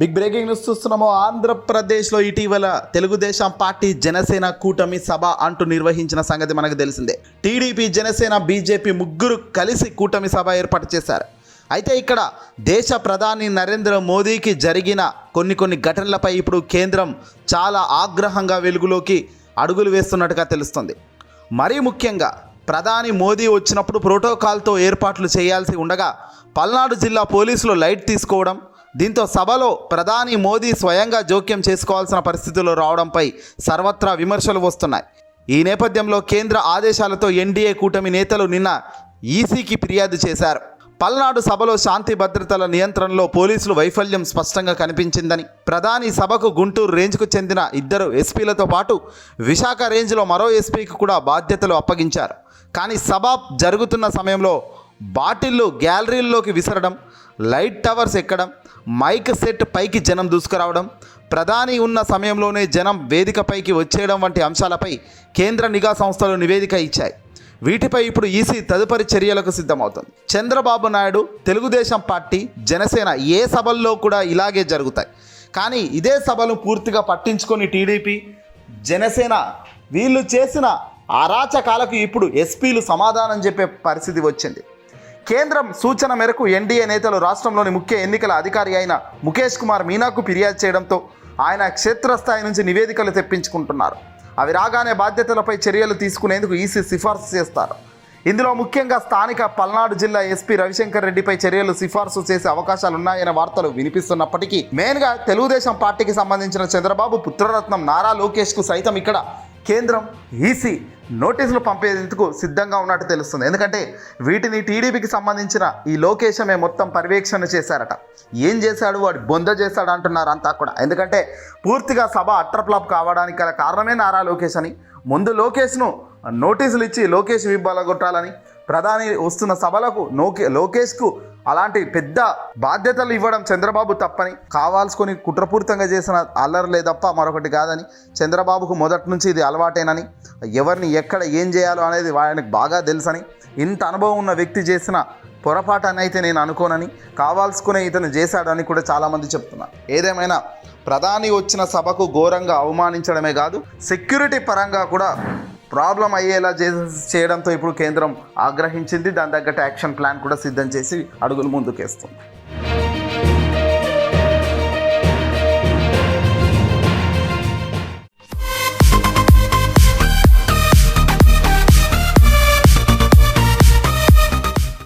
Big breaking news చూస్తున్నాము. ఆంధ్రప్రదేశ్లో ఇటీవల తెలుగుదేశం పార్టీ జనసేన కూటమి సభ అంటూ నిర్వహించిన సంగతి మనకు తెలిసిందే. టీడీపీ జనసేన బీజేపీ ముగ్గురు కలిసి కూటమి సభ ఏర్పాటు చేశారు. అయితే ఇక్కడ దేశ ప్రధాని నరేంద్ర మోదీకి జరిగిన కొన్ని కొన్ని ఘటనలపై ఇప్పుడు కేంద్రం చాలా ఆగ్రహంగా వెలుగులోకి అడుగులు వేస్తున్నట్టుగా తెలుస్తుంది. మరీ ముఖ్యంగా ప్రధాని మోదీ వచ్చినప్పుడు ప్రోటోకాల్తో ఏర్పాట్లు చేయాల్సి ఉండగా పల్నాడు జిల్లా పోలీసులు లైట్ తీసుకోవడం దీంతో సభలో ప్రధాని మోదీ స్వయంగా జోక్యం చేసుకోవాల్సిన పరిస్థితులు రావడంపై సర్వత్రా విమర్శలు వస్తున్నాయి. ఈ నేపథ్యంలో కేంద్ర ఆదేశాలతో ఎన్డీఏ కూటమి నేతలు నిన్న ఈసీకి ఫిర్యాదు చేశారు. పల్నాడు సభలో శాంతి భద్రతల నియంత్రణలో పోలీసులు వైఫల్యం స్పష్టంగా కనిపించిందని ప్రధాని సభకు గుంటూరు రేంజ్కు చెందిన ఇద్దరు ఎస్పీలతో పాటు విశాఖ రేంజ్లో మరో ఎస్పీకి కూడా బాధ్యతలు అప్పగించారు. కానీ సభ జరుగుతున్న సమయంలో బాటిల్లో గ్యాలరీల్లోకి విసరడం లైట్ టవర్స్ ఎక్కడం మైక్ సెట్ పైకి జనం దూసుకురావడం ప్రధాని ఉన్న సమయంలోనే జనం వేదికపైకి వచ్చేయడం వంటి అంశాలపై కేంద్ర నిఘా సంస్థలు నివేదిక ఇచ్చాయి. వీటిపై ఇప్పుడు ఈసీ తదుపరి చర్యలకు సిద్ధమవుతుంది. చంద్రబాబు నాయుడు తెలుగుదేశం పార్టీ జనసేన ఏ సభల్లో కూడా ఇలాగే జరుగుతాయి. కానీ ఇదే సభను పూర్తిగా పట్టించుకొని టీడీపీ జనసేన వీళ్ళు చేసిన అరాచకాలకు ఇప్పుడు ఎస్పీలు సమాధానం చెప్పే పరిస్థితి వచ్చింది. కేంద్రం సూచన మేరకు ఎన్డీఏ నేతలు రాష్ట్రంలోని ముఖ్య ఎన్నికల అధికారి అయిన ముఖేష్ కుమార్ మీనాకు ఫిర్యాదు చేయడంతో ఆయన క్షేత్రస్థాయి నుంచి నివేదికలు తెప్పించుకుంటున్నారు. అవి రాగానే బాధ్యతలపై చర్యలు తీసుకునేందుకు ఈసీ సిఫార్సు చేస్తారు. ఇందులో ముఖ్యంగా స్థానిక పల్నాడు జిల్లా ఎస్పీ రవిశంకర్ రెడ్డిపై చర్యలు సిఫార్సు చేసే అవకాశాలు ఉన్నాయనే వార్తలు వినిపిస్తున్నప్పటికీ మెయిన్గా తెలుగుదేశం పార్టీకి సంబంధించిన చంద్రబాబు పుత్రరత్నం నారా లోకేష్కు సైతం ఇక్కడ కేంద్రం ఈసీ నోటీసులు పంపేందుకు సిద్ధంగా ఉన్నట్టు తెలుస్తుంది. ఎందుకంటే వీటిని టీడీపీకి సంబంధించిన ఈ లోకేశమే మొత్తం పర్యవేక్షణ చేశారట. ఏం చేశాడు? వాడు బొంద చేశాడు అంటున్నారు అంతా కూడా. ఎందుకంటే పూర్తిగా సభ అట్రప్లాప్ కావడానికి గల కారణమే నారా లోకేష్ అని. ముందు లోకేష్ను నోటీసులు ఇచ్చి లోకేష్ విబ్బలగొట్టాలని ప్రధాని వస్తున్న సభలకు నోకే లోకేష్కు అలాంటి పెద్ద బాధ్యతలు ఇవ్వడం చంద్రబాబు తప్పని కావాల్సుకొని కుట్రపూరితంగా చేసిన అల్లర్లే తప్ప మరొకటి కాదని చంద్రబాబుకు మొదటి నుంచి ఇది అలవాటేనని ఎవరిని ఎక్కడ ఏం చేయాలో అనేది ఆయనకు బాగా తెలుసని ఇంత అనుభవం ఉన్న వ్యక్తి చేసిన పొరపాటు అయితే నేను అనుకోనని కావాల్సుకునే ఇతను చేశాడని కూడా చాలామంది చెప్తున్నారు. ఏదేమైనా ప్రధాని వచ్చిన సభకు ఘోరంగా అవమానించడమే కాదు సెక్యూరిటీ పరంగా కూడా ప్రాబ్లం అయ్యేలా చేయడంతో ఇప్పుడు కేంద్రం ఆగ్రహించింది. దాని తగ్గట్టు యాక్షన్ ప్లాన్ కూడా సిద్ధం చేసి అడుగులు ముందుకేస్తుంది.